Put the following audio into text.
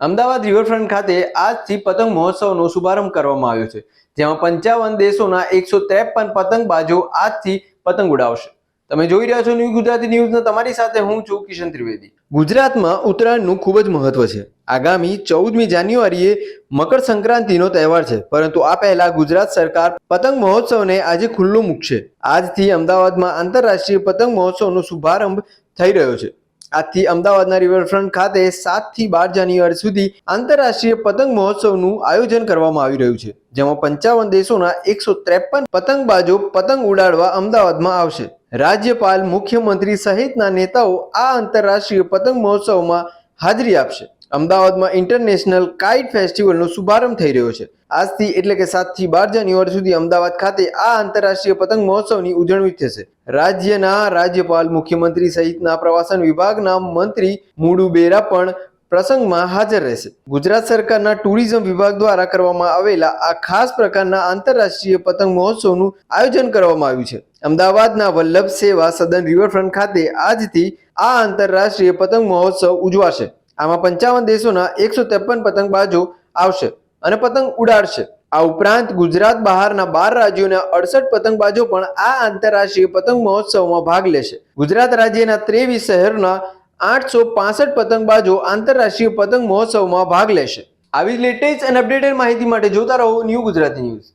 Ahmedabad riverfront ખાતે આજથી પતંગ મહોત્સવનો શુભારંભ કરવામાં આવ્યો છે, જેમાં પંચાવન દેશોના એકસો ત્રેપન પતંગબાજો આજથી પતંગ ઉડાવશે. તમે જોઈ રહ્યા છો ન્યૂ ગુજરાતી ન્યૂઝ તમારી સાથે હું છું કિશન ત્રિવેદી. ગુજરાતમાં ઉત્તરાયણનું ખૂબ જ મહત્વ છે. આગામી ચૌદમી જાન્યુઆરીએ મકર સંક્રાંતિનો તહેવાર છે, પરંતુ આ પહેલા ગુજરાત સરકાર પતંગ મહોત્સવને આજે ખુલ્લો મૂકશે. આજથી અમદાવાદમાં આંતરરાષ્ટ્રીય પતંગ મહોત્સવનો શુભારંભ થઈ રહ્યો છે. આજથી અમદાવાદના રિવરફ્રન્ટ ખાતે સાતથી બાર જાન્યુઆરી સુધી આંતરરાષ્ટ્રીય પતંગ મહોત્સવનું આયોજન કરવામાં આવી રહ્યું છે, જેમાં પંચાવન દેશોના એકસો ત્રેપન પતંગબાજો પતંગ ઉડાડવા અમદાવાદમાં આવશે. રાજ્યપાલ, મુખ્યમંત્રી સહિતના નેતાઓ આ આંતરરાષ્ટ્રીય પતંગ મહોત્સવમાં હાજરી આપશે. અમદાવાદમાં ઇન્ટરનેશનલ કાઇટ ફેસ્ટિવલનો શુભારંભ થઈ રહ્યો છે. આજથી એટલે કે સાતથી બાર જાન્યુઆરી સુધી અમદાવાદ ખાતે આ આંતરરાષ્ટ્રીય પતંગ મહોત્સવની ઉજવણી થશે. રાજ્યના રાજ્યપાલ, મુખ્યમંત્રી સહિતના પ્રવાસન વિભાગના મંત્રી મુડુ બેરા પણ પ્રસંગમાં હાજર રહેશે. ગુજરાત સરકારના ટુરિઝમ વિભાગ દ્વારા કરવામાં આવેલા આ ખાસ પ્રકારના આંતરરાષ્ટ્રીય પતંગ મહોત્સવનું આયોજન કરવામાં આવ્યું છે. અમદાવાદના વલ્લભ સેવા સદન રિવરફ્રન્ટ ખાતે આજથી આ આંતરરાષ્ટ્રીય પતંગ મહોત્સવ ઉજવાશે. આમાં પંચાવન દેશોના એકસો ત્રેપન પતંગબાજો આવશે અને પતંગ ઉડાડશે. આ ઉપરાંત ગુજરાત બહારના બાર રાજ્યોના અડસઠ પતંગબાજો પણ આ આંતરરાષ્ટ્રીય પતંગ મહોત્સવમાં ભાગ લેશે. ગુજરાત રાજ્યના ત્રેવીસ શહેરના આઠસો પાસઠ પતંગબાજો આંતરરાષ્ટ્રીય પતંગ મહોત્સવમાં ભાગ લેશે. આવી લેટેસ્ટ અને અપડેટેડ માહિતી માટે જોતા રહો ન્યૂ ગુજરાતી ન્યૂઝ.